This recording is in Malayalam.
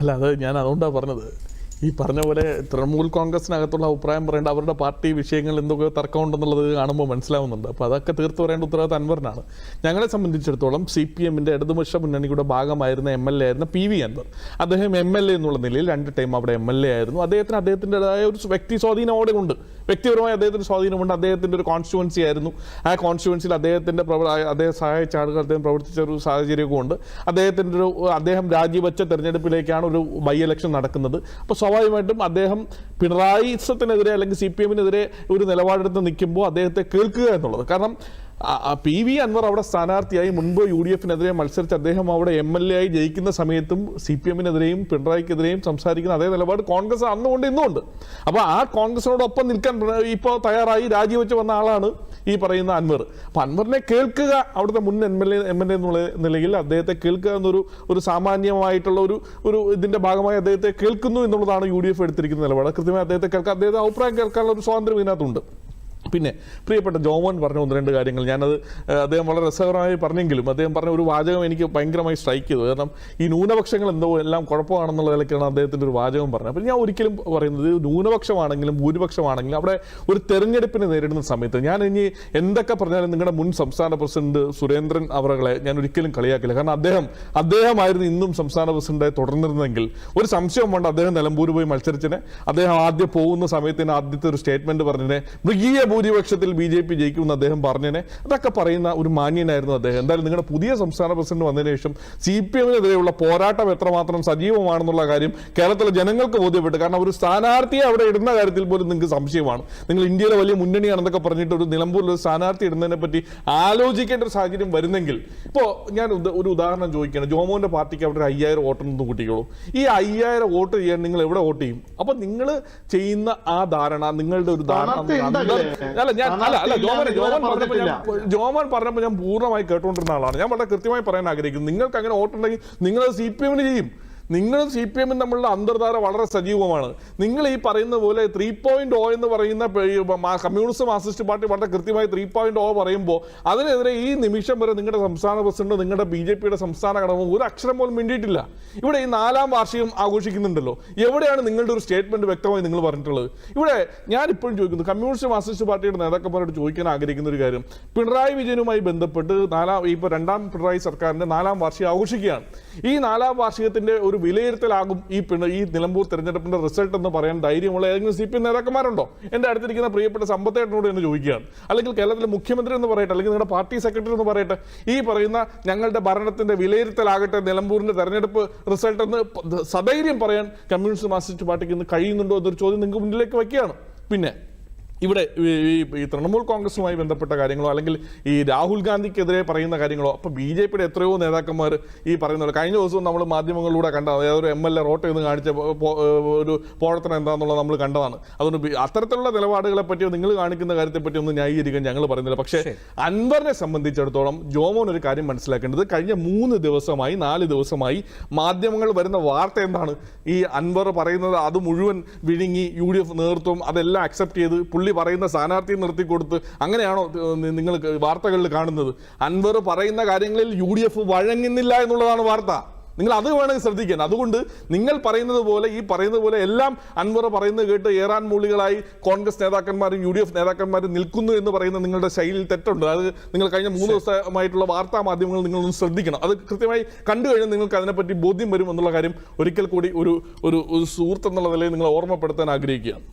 അല്ല അത് ഞാൻ അതുകൊണ്ടാണ് പറഞ്ഞത്. ഈ പറഞ്ഞ പോലെ തൃണമൂൽ കോൺഗ്രസിനകത്തുള്ള അഭിപ്രായം പറയേണ്ട അവരുടെ പാർട്ടി വിഷയങ്ങൾ എന്തൊക്കെ തർക്കമുണ്ടെന്നുള്ളത് കാണുമ്പോൾ മനസ്സിലാവുന്നുണ്ട്. അപ്പോൾ അതൊക്കെ തീർത്തു പറയേണ്ട ഉത്തരവാദിത്തം അൻവറിനാണ്. ഞങ്ങളെ സംബന്ധിച്ചിടത്തോളം സി പി എമ്മിന്റെ ഇടതുപക്ഷ മുന്നണിയുടെ ഭാഗമായിരുന്ന എം എൽ എ ആയിരുന്ന പി വി അൻവർ. അദ്ദേഹം എം എൽ എ എന്നുള്ള നിലയിൽ രണ്ട് ടൈം അവിടെ എം എൽ എ ആയിരുന്നു. അദ്ദേഹത്തിന് അദ്ദേഹത്തിന്റെതായ ഒരു വ്യക്തി സ്വാധീനം അവിടെ ഉണ്ട്. വ്യക്തിപരമായി അദ്ദേഹത്തിന് സ്വാധീനമുണ്ട്. അദ്ദേഹത്തിന്റെ ഒരു കോൺസ്റ്റുവൻസി ആയിരുന്നു. ആ കോൺസ്റ്റുവൻസിയിൽ അദ്ദേഹത്തിന്റെ അദ്ദേഹം സഹായിച്ച ആളുകൾ അദ്ദേഹം പ്രവർത്തിച്ച ഒരു സാഹചര്യമൊക്കെ ഉണ്ട്. അദ്ദേഹത്തിന്റെ ഒരു അദ്ദേഹം രാജിവെച്ച തെരഞ്ഞെടുപ്പിലേക്കാണ് ഒരു ബൈ ഇലക്ഷൻ നടക്കുന്നത്. അപ്പോൾ സ്വാഭാവികമായിട്ടും അദ്ദേഹം പിണറായി സത്തിനെതിരെ അല്ലെങ്കിൽ സി പി എമ്മിനെതിരെ ഒരു നിലപാടെടുത്ത് നിൽക്കുമ്പോൾ അദ്ദേഹത്തെ കേൾക്കുക എന്നുള്ളത്. കാരണം പി വി അൻവർ അവിടെ സ്ഥാനാർത്ഥിയായി മുൻപ് യു ഡി എഫിനെതിരെ മത്സരിച്ച് അദ്ദേഹം അവിടെ എം എൽ എ ആയി ജയിക്കുന്ന സമയത്തും സി പി എമ്മിനെതിരെയും പിണറായിക്കെതിരെയും സംസാരിക്കുന്ന അതേ നിലപാട് കോൺഗ്രസ് അന്നുകൊണ്ട് ഇന്നുമുണ്ട്. അപ്പോൾ ആ കോൺഗ്രസിനോടൊപ്പം നിൽക്കാൻ ഇപ്പോൾ തയ്യാറായി രാജിവെച്ച് വന്ന ആളാണ് ഈ പറയുന്ന അൻവർ. അപ്പൊ അൻവറിനെ കേൾക്കുക അവിടുത്തെ മുൻ M L A M L A എന്നുള്ള നിലയിൽ അദ്ദേഹത്തെ കേൾക്കുക എന്നൊരു ഒരു സാമാന്യമായിട്ടുള്ള ഒരു ഒരു ഇതിന്റെ ഭാഗമായി അദ്ദേഹത്തെ കേൾക്കുന്നു എന്നുള്ളതാണ് യു ഡി എഫ് എടുത്തിരിക്കുന്ന നിലപാട്. കൃത്യമായി അദ്ദേഹത്തെ കേൾക്കാൻ അദ്ദേഹത്തെ അഭിപ്രായം കേൾക്കാനുള്ള ഒരു സ്വാതന്ത്ര്യം ഇതിനകത്തുണ്ട്. പിന്നെ പ്രിയപ്പെട്ട ജോമോൻ പറഞ്ഞ ഒന്ന് രണ്ട് കാര്യങ്ങൾ. ഞാനത് അദ്ദേഹം വളരെ രസകരമായി പറഞ്ഞെങ്കിലും അദ്ദേഹം പറഞ്ഞ ഒരു വാചകം എനിക്ക് ഭയങ്കരമായി സ്ട്രൈക്ക് ചെയ്തു. കാരണം ഈ ന്യൂനപക്ഷങ്ങൾ എന്തോ എല്ലാം കുഴപ്പമാണെന്നുള്ള നിലയ്ക്കാണ് അദ്ദേഹത്തിന്റെ ഒരു വാചകം പറഞ്ഞത്. അപ്പോൾ ഞാൻ ഒരിക്കലും പറയുന്നത് ന്യൂനപക്ഷമാണെങ്കിലും ഭൂരിപക്ഷമാണെങ്കിലും അവിടെ ഒരു തെരഞ്ഞെടുപ്പിനെ നേരിടുന്ന സമയത്ത് ഞാൻ ഇനി എന്തൊക്കെ പറഞ്ഞാലും നിങ്ങളുടെ മുൻ സംസ്ഥാന പ്രസിഡന്റ് സുരേന്ദ്രൻ അവറുകളെ ഞാൻ ഒരിക്കലും കളിയാക്കില്ല. കാരണം അദ്ദേഹം അദ്ദേഹമായിരുന്നു ഇന്നും സംസ്ഥാന പ്രസിഡന്റായി തുടർന്നിരുന്നെങ്കിൽ ഒരു സംശയം വേണ്ട. അദ്ദേഹം നിലമ്പൂർ പോയി മത്സരിച്ചിനെ അദ്ദേഹം ആദ്യം പോകുന്ന സമയത്തിന് ആദ്യത്തെ ഒരു സ്റ്റേറ്റ്മെന്റ് പറഞ്ഞതിനെ മൃഗീയ ഭൂരിപക്ഷത്തിൽ ബി ജെ പി ജയിക്കുമെന്ന് അദ്ദേഹം പറഞ്ഞേനെ. അതൊക്കെ പറയുന്ന ഒരു മാന്യനായിരുന്നു അദ്ദേഹം. എന്തായാലും നിങ്ങളുടെ പുതിയ സംസ്ഥാന പ്രസിഡന്റ് വന്നതിന് ശേഷം സി പി എമ്മിനെതിരെയുള്ള പോരാട്ടം എത്രമാത്രം സജീവമാണെന്നുള്ള കാര്യം കേരളത്തിലെ ജനങ്ങൾക്ക് ബോധ്യപ്പെട്ടു. കാരണം ഒരു സ്ഥാനാർത്ഥിയെ അവിടെ ഇടുന്ന കാര്യത്തിൽ പോലും നിങ്ങൾക്ക് സംശയമാണ്. നിങ്ങൾ ഇന്ത്യയിലെ വലിയ മുന്നണിയാണെന്നൊക്കെ പറഞ്ഞിട്ട് ഒരു നിലമ്പൂരിൽ ഒരു സ്ഥാനാർത്ഥി ഇടുന്നതിനെ പറ്റി ആലോചിക്കേണ്ട ഒരു സാഹചര്യം വരുന്നെങ്കിൽ. ഇപ്പോൾ ഞാൻ ഒരു ഉദാഹരണം ചോദിക്കുകയാണ്. ജോമോന്റെ പാർട്ടിക്ക് അവിടെ ഒരു അയ്യായിരം വോട്ടൊന്നും കൂട്ടിക്കോളൂ. ഈ അയ്യായിരം വോട്ട് ചെയ്യാൻ നിങ്ങൾ എവിടെ വോട്ട് ചെയ്യും? അപ്പൊ നിങ്ങൾ ചെയ്യുന്ന ആ ധാരണ നിങ്ങളുടെ ഒരു ധാരണ അല്ല ഞാൻ അല്ല അല്ല ജോമൻ. ജോമൻ പറഞ്ഞപ്പോൾ ഞാൻ പൂർണമായി കേട്ടുകൊണ്ടിരുന്ന ആളാണ്. ഞാൻ വളരെ കൃത്യമായി പറയാൻ ആഗ്രഹിക്കുന്നു. നിങ്ങൾക്ക് അങ്ങനെ വോട്ടുണ്ടെങ്കിൽ നിങ്ങൾ സി പി എമ്മിന് ചെയ്യും. നിങ്ങൾ സി പി എമ്മും തമ്മിലുള്ള അന്തർധാര വളരെ സജീവമാണ്. നിങ്ങൾ ഈ പറയുന്ന പോലെ ത്രീ പോയിന്റ് ഓ എന്ന് പറയുന്ന കമ്മ്യൂണിസ്റ്റ് മാർക്സിസ്റ്റ് പാർട്ടി വളരെ കൃത്യമായി ത്രീ പോയിന്റ് ഓ പറയുമ്പോൾ അതിനെതിരെ ഈ നിമിഷം വരെ നിങ്ങളുടെ സംസ്ഥാന പ്രസിഡന്റ് നിങ്ങളുടെ ബി ജെ പിയുടെ സംസ്ഥാന ഘടകവും ഒരു അക്ഷരം പോലും മിണ്ടിയിട്ടില്ല. ഇവിടെ ഈ നാലാം വാർഷികം ആഘോഷിക്കുന്നുണ്ടല്ലോ. എവിടെയാണ് നിങ്ങളുടെ ഒരു സ്റ്റേറ്റ്മെന്റ് വ്യക്തമായി നിങ്ങൾ പറഞ്ഞിട്ടുള്ളത്? ഇവിടെ ഞാൻ ഇപ്പോഴും ചോദിക്കുന്നു കമ്മ്യൂണിസ്റ്റ് മാർക്സിസ്റ്റ് പാർട്ടിയുടെ നേതാക്കന്മാരോട് ചോദിക്കാൻ ആഗ്രഹിക്കുന്ന ഒരു കാര്യം പിണറായി വിജയനുമായി ബന്ധപ്പെട്ട് നാലാം ഇപ്പോൾ രണ്ടാം പിണറായി സർക്കാരിന്റെ നാലാം വാർഷികം ആഘോഷിക്കുകയാണ്. ഈ നാലാം വാർഷികത്തിന്റെ ഒരു വിലയിരുത്തലാകും ഈ പിണ ഈ നിലമ്പൂർ തെരഞ്ഞെടുപ്പിന്റെ റിസൾട്ട് എന്ന് പറയാൻ ധൈര്യമുള്ള ഏതെങ്കിലും സി പി നേതാക്കന്മാരുണ്ടോ? എന്റെ അടുത്തിരിക്കുന്ന പ്രിയപ്പെട്ട സമ്പത്തേട്ടനോട് എന്ന് ചോദിക്കുകയാണ്. അല്ലെങ്കിൽ കേരളത്തിലെ മുഖ്യമന്ത്രി എന്ന് പറയട്ടെ അല്ലെങ്കിൽ നിങ്ങളുടെ പാർട്ടി സെക്രട്ടറി എന്ന് പറയട്ടെ ഈ പറയുന്ന ഞങ്ങളുടെ ഭരണത്തിന്റെ വിലയിരുത്തലാകട്ടെ നിലമ്പൂരിന്റെ തെരഞ്ഞെടുപ്പ് റിസൾട്ട് എന്ന് സധൈര്യം പറയാൻ കമ്മ്യൂണിസ്റ്റ് മാർസിസ്റ്റ് പാർട്ടിക്ക് ഇന്ന് കഴിയുന്നുണ്ടോ എന്നൊരു ചോദ്യം നിങ്ങൾക്ക് മുന്നിലേക്ക് വയ്ക്കുകയാണ്. പിന്നെ ഇവിടെ ഈ തൃണമൂൽ കോൺഗ്രസുമായി ബന്ധപ്പെട്ട കാര്യങ്ങളോ അല്ലെങ്കിൽ ഈ രാഹുൽ ഗാന്ധിക്കെതിരെ പറയുന്ന കാര്യങ്ങളോ അപ്പോൾ ബി ജെ പിയുടെ എത്രയോ നേതാക്കന്മാർ ഈ പറയുന്നുണ്ട്. കഴിഞ്ഞ ദിവസവും നമ്മൾ മാധ്യമങ്ങളിലൂടെ കണ്ട ഏതൊരു എം എൽ എ റോട്ട് എന്ന് കാണിച്ച ഒരു പോഴത്തനം എന്താണെന്നുള്ളത് നമ്മൾ കണ്ടതാണ്. അതുകൊണ്ട് അത്തരത്തിലുള്ള നിലപാടുകളെ പറ്റിയോ നിങ്ങൾ കാണിക്കുന്ന കാര്യത്തെ പറ്റി ഒന്നും ന്യായീകരിക്കാൻ ഞങ്ങൾ പറയുന്നില്ല. പക്ഷേ അൻവറിനെ സംബന്ധിച്ചിടത്തോളം ജോമോൻ ഒരു കാര്യം മനസ്സിലാക്കേണ്ടത് കഴിഞ്ഞ മൂന്ന് ദിവസമായി നാല് ദിവസമായി മാധ്യമങ്ങൾ വരുന്ന വാർത്ത എന്താണ്? ഈ അൻവർ പറയുന്നത് അത് മുഴുവൻ വിഴുങ്ങി യു ഡി എഫ് നേതൃത്വം അതെല്ലാം അക്സെപ്റ്റ് ചെയ്ത് പുള്ളി പറയുന്ന സ്ഥാനാർത്ഥിയെ നിർത്തിക്കൊടുത്ത് അങ്ങനെയാണോ നിങ്ങൾ വാർത്തകളിൽ കാണുന്നത്? അൻവർ പറയുന്ന കാര്യങ്ങളിൽ യു ഡി എഫ് വഴങ്ങുന്നില്ല എന്നുള്ളതാണ് വാർത്ത. നിങ്ങൾ അത് വേണമെങ്കിൽ ശ്രദ്ധിക്കാൻ അതുകൊണ്ട് നിങ്ങൾ പറയുന്നത് പോലെ ഈ പറയുന്നത് പോലെ എല്ലാം അൻവർ പറയുന്നത് കേട്ട് ഏറാൻ മൂളികളായി കോൺഗ്രസ് നേതാക്കന്മാരും യു ഡി എഫ് നേതാക്കന്മാരും നിൽക്കുന്നു എന്ന് പറയുന്ന നിങ്ങളുടെ ശൈലിയിൽ തെറ്റുണ്ട്. അത് നിങ്ങൾ കഴിഞ്ഞ മൂന്ന് ദിവസമായിട്ടുള്ള വാർത്താ മാധ്യമങ്ങൾ നിങ്ങളൊന്ന് ശ്രദ്ധിക്കണം. അത് കൃത്യമായി കണ്ടു കഴിഞ്ഞാൽ നിങ്ങൾക്ക് അതിനെപ്പറ്റി ബോധ്യം വരും എന്നുള്ള കാര്യം ഒരിക്കൽ കൂടി ഒരു ഒരു ഒരു സുഹൃത്ത് എന്നുള്ള നിലയിൽ നിങ്ങൾ ഓർമ്മപ്പെടുത്താൻ ആഗ്രഹിക്കുകയാണ്.